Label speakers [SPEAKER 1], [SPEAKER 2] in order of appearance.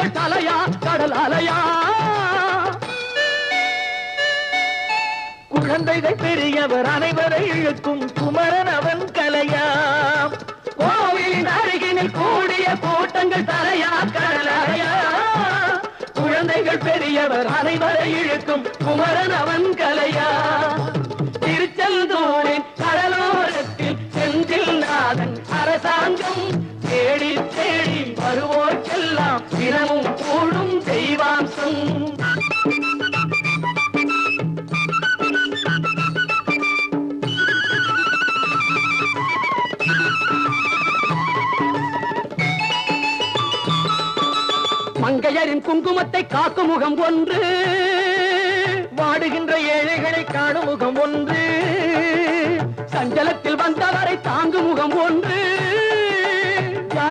[SPEAKER 1] கடல் அலையா குழந்தைகள் பெரியவர் அனைவரை இழுக்கும் குமரன் அவன் கலையா? கோவிலின் அருகினில் கூடிய கூட்டங்கள் தலையா கடலையா குழந்தைகள் பெரியவர் அனைவரை இழுக்கும் குமரன் அவன் கலையா? திருச்செந்தூரின் கடலோரத்தில் செந்தில் நாதன் அரசாங்கம் தினமும் கூடும் தெய்வாம்சம். மங்கையரின் குங்குமத்தை காக்கும் முகம் ஒன்று வாடுகின்ற ஏழைகளை காணும் முகம் ஒன்று சஞ்சலத்தில் வந்தவரை தாங்கும் முகம் ஒன்று.